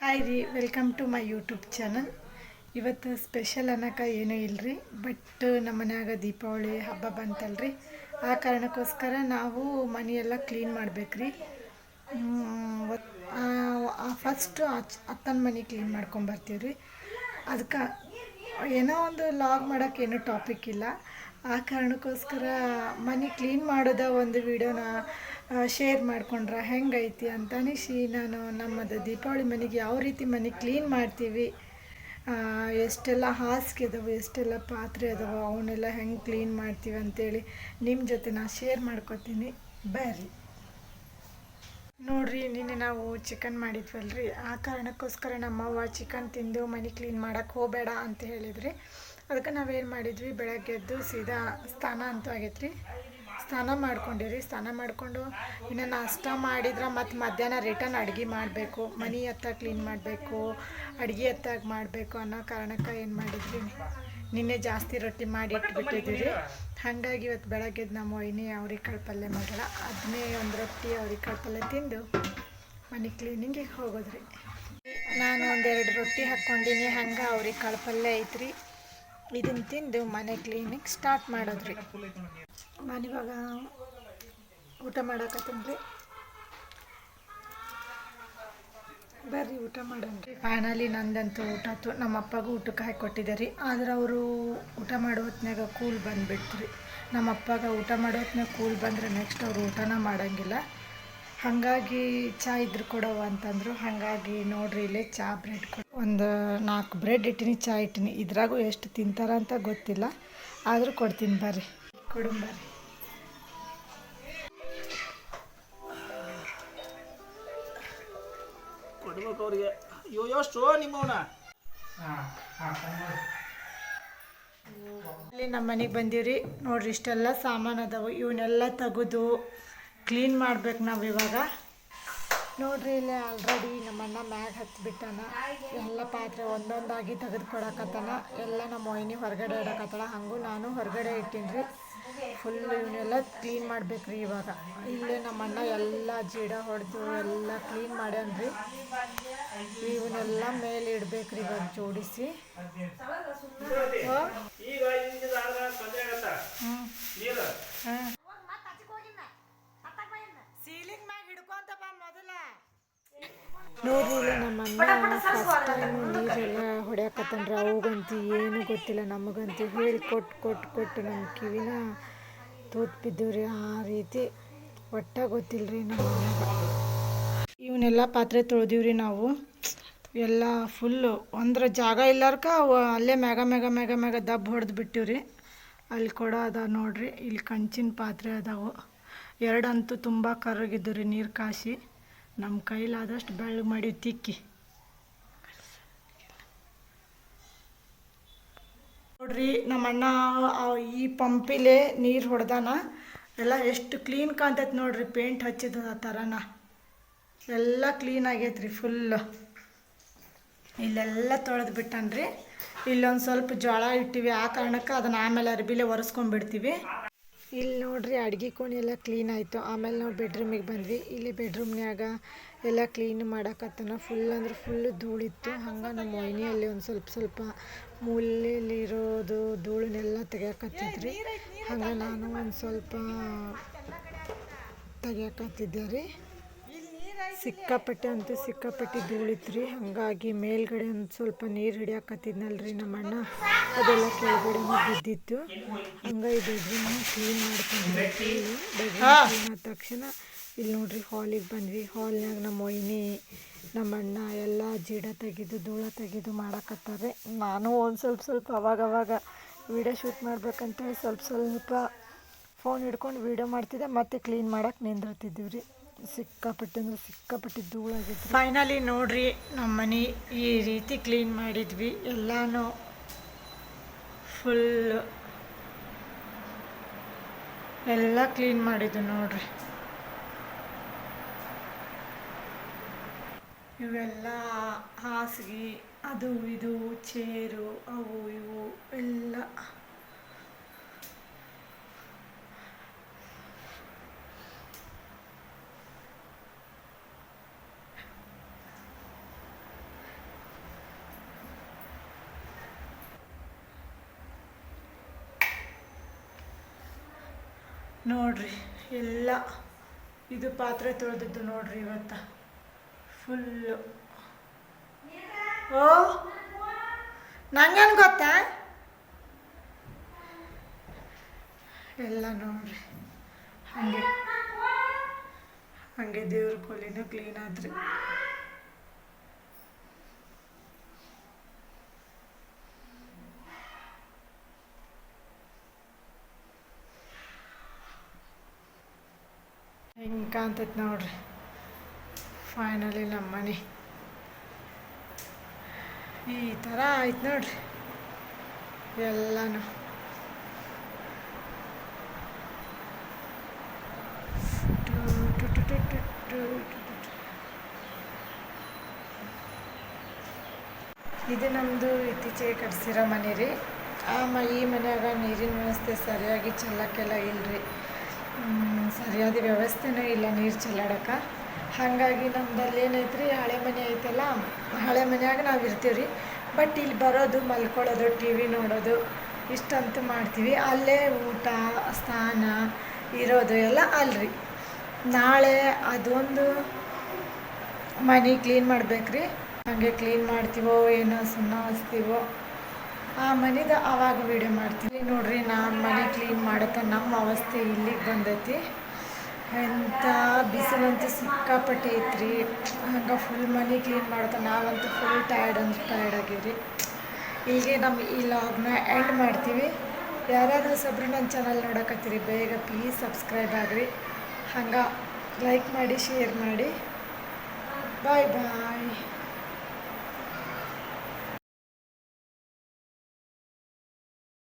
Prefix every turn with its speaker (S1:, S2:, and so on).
S1: Hi ರೀ welcome to my YouTube channel ಇವತ್ತು special ಅನ್ನೋಕ ಏನೂ ಇಲ್ಲರಿ ಬಟ್ ನಮ್ಮ ಮನ್ಯಾಗ ದೀಪಾವಳಿ ಹಬ್ಬ ಬಂತಲ್ರಿ. ಆ ಕಾರಣಕ್ಕೋಸ್ಕರ ನಾವು ಮನೆಯೆಲ್ಲ ಕ್ಲೀನ್ ಮಾಡಬೇಕ್ರಿ. ಫಸ್ಟು ಅತ್ತನ ಮನೆ ಕ್ಲೀನ್ ಮಾಡ್ಕೊಂಬರ್ತೀವಿ ರೀ ಅದಕ್ಕೆ ಏನೋ ಒಂದು ಲಾಗ್ ಮಾಡೋಕ್ಕೆ ಏನೂ ಟಾಪಿಕ್ ಇಲ್ಲ. ಆ ಕಾರಣಕ್ಕೋಸ್ಕರ ಮನೆ ಕ್ಲೀನ್ ಮಾಡೋದ ಒಂದು ವಿಡಿಯೋನ ಶೇರ್ ಮಾಡ್ಕೊಂಡ್ರೆ ಹೆಂಗೈತಿ ಅಂತ ಅನಿಸಿ ನಾನು ನಮ್ಮದು ದೀಪಾವಳಿ ಮನೆಗೆ ಯಾವ ರೀತಿ ಮನೆ ಕ್ಲೀನ್ ಮಾಡ್ತೀವಿ ಎಷ್ಟೆಲ್ಲ ಹಾಸಿಗೆ ಅದಾವೆ, ಎಷ್ಟೆಲ್ಲ ಪಾತ್ರೆ ಅದಾವೆ, ಅವನ್ನೆಲ್ಲ ಹೆಂಗೆ ಕ್ಲೀನ್ ಮಾಡ್ತೀವಿ ಅಂತೇಳಿ ನಿಮ್ಮ ಜೊತೆ ನಾನು ಶೇರ್ ಮಾಡ್ಕೊತೀನಿ. ಬರ್ರಿ. ನೋಡ್ರಿ, ನಿನ್ನೆ ನಾವು ಚಿಕನ್ ಮಾಡಿದ್ವಲ್ರಿ, ಆ ಕಾರಣಕ್ಕೋಸ್ಕರ ನಮ್ಮವ್ವ ಚಿಕನ್ ತಿಂದು ಮನೆ ಕ್ಲೀನ್ ಮಾಡೋಕ್ಕೆ ಹೋಗಬೇಡ ಅಂತ ಹೇಳಿದ್ರಿ. ಅದಕ್ಕೆ ನಾವೇನು ಮಾಡಿದ್ವಿ, ಬೆಳಗ್ಗೆ ಎದ್ದು ಸೀದಾ ಸ್ಥಾನ ಅಂತೂ ಆಗೈತ್ರಿ. ಸ್ನಾನ ಮಾಡ್ಕೊಂಡಿರಿ, ಸ್ನಾನ ಮಾಡಿಕೊಂಡು ಇನ್ನು ನಾಷ್ಟ ಮಾಡಿದ್ರೆ ಮತ್ತು ಮಧ್ಯಾಹ್ನ ರಿಟರ್ನ್ ಅಡುಗೆ ಮಾಡಬೇಕು, ಮನೆ ಎತ್ತ ಕ್ಲೀನ್ ಮಾಡಬೇಕು, ಅಡುಗೆ ಎತ್ತಾಗ ಮಾಡಬೇಕು ಅನ್ನೋ ಕಾರಣಕ್ಕೆ ಏನು ಮಾಡಿದ್ವಿ? ನಿನ್ನೆ ಜಾಸ್ತಿ ರೊಟ್ಟಿ ಮಾಡಿ ಇಟ್ಬಿಟ್ಟಿದ್ದೀವಿ ಹಾಗಾಗಿ ಇವತ್ತು ಬೆಳಗ್ಗೆ ನಮ್ಮ ವೈನಿ ಅವ್ರಿಕಾಳು ಪಲ್ಯ ಮಾಡಲ್ಲ ಅದನ್ನೇ ಒಂದು ರೊಟ್ಟಿ ಅವ್ರಿಕಾಳು ಪಲ್ಯ ತಿಂದು ಮನೆ ಕ್ಲೀನಿಂಗಿಗೆ ಹೋಗೋದ್ರಿ. ನಾನು ಒಂದೆರಡು ರೊಟ್ಟಿ ಹಾಕ್ಕೊಂಡಿನಿ, ಹಂಗೆ ಅವ್ರಿಕಾಳು ಪಲ್ಯ ಐತ್ರಿ. ಇದನ್ನು ತಿಂದು ಮನೆ ಕ್ಲೀನಿಂಗ್ ಸ್ಟಾರ್ಟ್ ಮಾಡೋದ್ರಿ. ನಾನಿವಾಗ ಊಟ ಮಾಡಕತ್ತೀನಿ ಬರ್ರಿ ಊಟ ಮಾಡೋಣ್ರಿ ಫೈನಲಿ ನಂದಂತೂ ಊಟ ಆಯ್ತು. ನಮ್ಮ ಅಪ್ಪಗೂ ಊಟಕ್ಕೆ ಹಾಕಿ ರೀ ಆದ್ರೆ ಅವರು ಊಟ ಮಾಡೋ ಹೊತ್ನಾಗ ಕೂಲ್ ಬಂದುಬಿಡ್ತು ರೀ ನಮ್ಮ ಊಟ ಮಾಡೋ ಹೊತ್ನಾಗ ಕೂಲ್ ಬಂದರೆ ನೆಕ್ಸ್ಟ್ ಅವರು ಊಟನ ಮಾಡೋಂಗಿಲ್ಲ. ಹಾಗಾಗಿ ಚಾ ಇದ್ರೆ ಕೊಡವ ಅಂತಂದರು. ಹಾಗಾಗಿ ನೋಡ್ರಿ ಇಲ್ಲೇ ಚಾ ಬ್ರೆಡ್ ಕೊಡ ಒಂದು ನಾಲ್ಕು ಬ್ರೆಡ್ ಇಟ್ಟಿನಿ, ಚಾ ಇಟ್ಟಿನಿ. ಇದ್ರಾಗೂ ಎಷ್ಟು ತಿಂತಾರ ಅಂತ ಗೊತ್ತಿಲ್ಲ. ಆದರೂ ಕೊಡ್ತೀನಿ ಬರ್ರಿ. ಕೊಡು ಬರ್ರಿ
S2: ಕೊಡ್ಬೇಕು ಅವ್ರಿಗೆ ಅಯ್ಯೋ ಎಷ್ಟು ನಿಮ್ಮವನ.
S1: ಇಲ್ಲಿ ನಮ್ಮ ಮನೆಗೆ ಬಂದೀವ್ರಿ. ನೋಡ್ರಿ ಇಷ್ಟೆಲ್ಲ ಸಾಮಾನು ಅದಾವು. ಇವನ್ನೆಲ್ಲ ತೆಗೆದು ಕ್ಲೀನ್ ಮಾಡ್ಬೇಕು ನಾವು ಇವಾಗ. ನೋಡ್ರಿ ಇಲ್ಲಿ ಆಲ್ರೆಡಿ ನಮ್ಮಣ್ಣ ಮ್ಯಾಗ ಹತ್ಬಿಟ್ಟಾನ. ಎಲ್ಲ ಪಾತ್ರೆ ಒಂದೊಂದಾಗಿ ತೆಗೆದು ಕೊಡಕತ್ತಾನ ಎಲ್ಲ ನಮ್ಮ ಮೊಯ್ನಿ ಹೊರಗಡೆ ಇಡಕತ್ತಾಳ. ಹಾಗೂ ನಾನು ಹೊರಗಡೆ ಇಟ್ಟೀನಿ ರೀ ಫುಲ್ ಇವನ್ನೆಲ್ಲ ಕ್ಲೀನ್ ಮಾಡ್ಬೇಕ್ರಿ ಇವಾಗ. ಇಲ್ಲೇ ನಮ್ಮ ಅಣ್ಣ ಎಲ್ಲ ಜೀಡ ಹೊಡೆದು ಎಲ್ಲ ಕ್ಲೀನ್ ಮಾಡ್ಯಾನ್ರಿ. ಇವನ್ನೆಲ್ಲ ಮೇಲೆ ರೀ ಇವಾಗ ಜೋಡಿಸಿ. ಓ ನೋಡ್ರಿ ನಮ್ಮ ಅಣ್ಣ ಫಸ್ಟ್ ಟೈಮ್ ನೀರೆಲ್ಲ ಹೊಡ್ಯಾಕತ್ತನ್ರಿ ಅವಾಗಂತೂ ಏನು ಗೊತ್ತಿಲ್ಲ ನಮಗಂತೂ ಹೇಳಿ ಕೊಟ್ಟು ಕೊಟ್ಟು ಕೊಟ್ಟು ನಮ್ಮ ಕಿವಿನ ತೂತ್ ಬಿದ್ದವ್ರಿ ಆ ರೀತಿ. ಒಟ್ಟ ಗೊತ್ತಿಲ್ಲ ರೀ ನಮ್ಮ ಇವನ್ನೆಲ್ಲ ಪಾತ್ರೆ ತೊಳೆದಿವ್ರಿ ನಾವು. ಎಲ್ಲ ಫುಲ್ಲು ಅಂದ್ರೆ ಜಾಗ ಇಲ್ಲಾರ್ಕ ಅಲ್ಲೇ ಮ್ಯಾಗ ಮ್ಯಾಗ ಮ್ಯಾಗ ಮ್ಯಾಗ ದಬ್ಬ ಹೊಡೆದು ಬಿಟ್ಟಿವ್ರಿ. ಅಲ್ಲಿ ಕೊಡ ಅದ ನೋಡ್ರಿ ಇಲ್ಲಿ ಕಂಚಿನ ಪಾತ್ರೆ ಅದಾವು. ಎರಡಂತೂ ತುಂಬ ಕರಗಿದ್ದು ರೀ ನೀರು ಕಾಸಿ. ನಮ್ಮ ಕೈಲಾದಷ್ಟು ಬೆಳ್ಳಗೆ ಮಾಡಿ ತಿಕ್ಕಿ. ನೋಡ್ರಿ, ನಮ್ಮ ಅಣ್ಣ ಈ ಪಂಪಿಲೆ ನೀರು ಹೊಡೆದಾನ. ಎಲ್ಲ ಎಷ್ಟು ಕ್ಲೀನ್ ಕಾಣ್ತೈತೆ ನೋಡ್ರಿ ಪೇಂಟ್ ಹಚ್ಚಿದ ಆ ಥರನ ಎಲ್ಲ ಕ್ಲೀನ್ ಆಗೈತ್ರಿ ಫುಲ್ಲು ಇಲ್ಲೆಲ್ಲ ತೊಳೆದು ಬಿಟ್ಟನ್ರಿ. ಇಲ್ಲೊಂದು ಸ್ವಲ್ಪ ಜೋಳ ಇಟ್ಟಿವಿ, ಆ ಕಾರಣಕ್ಕೆ ಅದನ್ನ ಆಮೇಲೆ ಅರ್ಬಿಲೆ ಒರೆಸ್ಕೊಂಡ್ಬಿಡ್ತೀವಿ ಇಲ್ಲಿ ನೋಡ್ರಿ ಅಡ್ಗೆ ಕೋಣೆ ಎಲ್ಲ ಕ್ಲೀನ್ ಆಯಿತು. ಆಮೇಲೆ ನಾವು ಬೆಡ್ರೂಮಿಗೆ ಬಂದ್ವಿ. ಇಲ್ಲಿ ಬೆಡ್ರೂಮ್ನ್ಯಾಗ ಎಲ್ಲ ಕ್ಲೀನ್ ಮಾಡಕತ್ತನ. ಫುಲ್ ಅಂದ್ರೆ ಫುಲ್ ಧೂಳಿತ್ತು. ಹಂಗೆ ನಮ್ಮ ಮೊಯ್ನಿಯಲ್ಲಿ ಒಂದು ಸ್ವಲ್ಪ ಸ್ವಲ್ಪ ಮೂಲೆಯಲ್ಲಿರೋದು ಧೂಳನ್ನೆಲ್ಲ ತೆಗಿಯಕತ್ತಿದ್ರಿ. ಹಂಗೆ ನಾನು ಒಂದು ಸ್ವಲ್ಪ ತೆಗಿಯಕತ್ತಿದ್ದೆ ರೀ. ಸಿಕ್ಕಾಪಟ್ಟೆ ಅಂತೂ ಸಿಕ್ಕಾಪಟ್ಟೆ ಧೂಳಿತ್ರಿ. ಹಾಗಾಗಿ ಮೇಲ್ಗಡೆ ಒಂದು ಸ್ವಲ್ಪ ನೀರು ಹಿಡಿಯಾಕತ್ತಿದ್ನಲ್ರಿ ನಮ್ಮ ಅಣ್ಣ ಅದೆಲ್ಲ ಕೆಳಗಡೆ ಬಿದ್ದಿತ್ತು ಹಂಗಾಗಿ ಬೆಡ್ರೂಮ್ ಕ್ಲೀನ್ ಮಾಡ್ಕೊಂಡು ಬೆಡ್ರೂಮ್ ಕ್ಲೀನ್ ಆದ ತಕ್ಷಣ ಇಲ್ಲಿ ನೋಡ್ರಿ ಹಾಲಿಗೆ ಬಂದ್ವಿ. ಹಾಲ್ನಾಗ ನಮ್ಮ ಮೊಯ್ನಿ ನಮ್ಮ ಅಣ್ಣ ಎಲ್ಲ ಜೀಡ ತೆಗೆದು ಧೂಳ ತೆಗೆದು ಮಾಡಕತ್ತಾರೆ. ನಾನು ಒಂದು ಸ್ವಲ್ಪ ಸ್ವಲ್ಪ ಅವಾಗ ಅವಾಗ ವೀಡಿಯೋ ಶೂಟ್ ಮಾಡ್ಬೇಕಂತೇಳಿ ಸ್ವಲ್ಪ ಸ್ವಲ್ಪ ಫೋನ್ ಹಿಡ್ಕೊಂಡು ವೀಡಿಯೋ ಮಾಡ್ತಿದ್ದೆ. ಮತ್ತೆ ಕ್ಲೀನ್ ಮಾಡಕ್ಕೆ ನಿಂದಿರ್ತಿದ್ದೀವಿ ರೀ ಸಿಕ್ಕಾಪಟ್ಟೆ ಅಂದ್ರೆ ಸಿಕ್ಕಾಪಟ್ಟೆ ಧೂಳಾಗಿತ್ತು. ಫೈನಲಿ ನೋಡ್ರಿ ನಮ್ಮ ಮನೆ ಈ ರೀತಿ ಕ್ಲೀನ್ ಮಾಡಿದ್ವಿ. ಎಲ್ಲಾನು ಫುಲ್ ಎಲ್ಲ ಕ್ಲೀನ್ ಮಾಡಿದ್ವಿ ನೋಡ್ರಿ. ಇವೆಲ್ಲ ಹಾಸಿಗೆ, ಅದು ಇದು, ಚೇರು, ಅವು ಇವು ಎಲ್ಲ ನೋಡ್ರಿ, ಎಲ್ಲ ಇದು ಪಾತ್ರೆ ತೊಳೆದಿದ್ದು ನೋಡ್ರಿ ಇವತ್ತ. ಫುಲ್ಲು ಓ, ನಂಗೇನು ಗೊತ್ತಾ? ಎಲ್ಲ ನೋಡ್ರಿ, ಹಾಗೆ. ಹಾಗೆ ದೇವ್ರ ಕೊಲಿನೂ ಕ್ಲೀನ್ ಆದ್ರಿ ಕಾಣ್ತೈತೆ ನೋಡ್ರಿ. ಫೈನಲಿ ನಮ್ಮ ಮನೆ. ಈ ಥರ ಆಯ್ತು ನೋಡ್ರಿ. ಎಲ್ಲನೂ. ಇದು ನಮ್ಮದು ಇತ್ತೀಚೆಗೆ ಕಟ್ಸಿರೋ ಮನೆ ರೀ. ಆ ಮ ಈ ಮನೆಯಾಗ ನೀರಿನ ವ್ಯವಸ್ಥೆ ಸರಿಯಾಗಿ ಚೆಲ್ಲಕ್ಕೆಲ್ಲ ಇಲ್ರಿ. ಸರಿಯಾದ ವ್ಯವಸ್ಥೆನೂ ಇಲ್ಲ ನೀರು ಚೆಲ್ಲಾಡಕ್ಕೆ ಹಾಗಾಗಿ ನಮ್ದಲ್ಲಿ ಏನೈತ್ರಿ, ಹಳೆ ಮನೆ ಐತಲ್ಲ, ಹಳೆ ಮನೆಯಾಗ ನಾವು ಇರ್ತೀವಿ ರೀ ಬಟ್ ಇಲ್ಲಿ ಬರೋದು, ಮಲ್ಕೊಳ್ಳೋದು ಟಿ ವಿ ನೋಡೋದು, ಇಷ್ಟಂತೂ ಮಾಡ್ತೀವಿ. ಅಲ್ಲೇ ಊಟ, ಸ್ನಾನ ಇರೋದು ಎಲ್ಲ ಅಲ್ರಿ. ನಾಳೆ ಅದೊಂದು ಮನೆ ಕ್ಲೀನ್ ಮಾಡ್ಬೇಕು ರೀ ಹಾಗೆ ಕ್ಲೀನ್ ಮಾಡ್ತೀವೋ, ಏನೋ ಸುಮ್ಮನೆ ಹಚ್ತೀವೋ ಆ ಮನೆದು ಆವಾಗ ವೀಡಿಯೋ ಮಾಡ್ತೀನಿ. ನೋಡ್ರಿ, ನಾನು ಮನೆ ಕ್ಲೀನ್ ಮಾಡತ್ತ ನಮ್ಮ ಅವಸ್ಥೆ ಇಲ್ಲಿಗೆ ಬಂದೈತಿ. ಎಂಥ ಬಿಸಿಲಂತೂ ಸಿಕ್ಕಾಪಟ್ಟೆ ಐತ್ರಿ. ಹಂಗೆ ಫುಲ್ ಮನೆ ಕ್ಲೀನ್ ಮಾಡತ್ತ ನಾವಂತೂ ಫುಲ್ ಟಯರ್ಡ್ ಅಂದ್ರೆ ಟಯರ್ಡ್ ಆಗೀವಿ ಇಲ್ಲಿಗೆ ನಮ್ಮ ಈ ಲಾಗ್ನ ಎಂಡ್ ಮಾಡ್ತೀವಿ. ಯಾರಾದರೂ ಸಬ್ರಿ ನನ್ನ ಚಾನಲ್ ನೋಡಕತ್ತೀರಿ, ಬೇಗ ಪ್ಲೀಸ್ ಸಬ್ಸ್ಕ್ರೈಬ್ ಆಗಿರಿ. ಹಂಗೆ ಲೈಕ್ ಮಾಡಿ ಶೇರ್ ಮಾಡಿ. ಬಾಯ್ ಬಾಯ್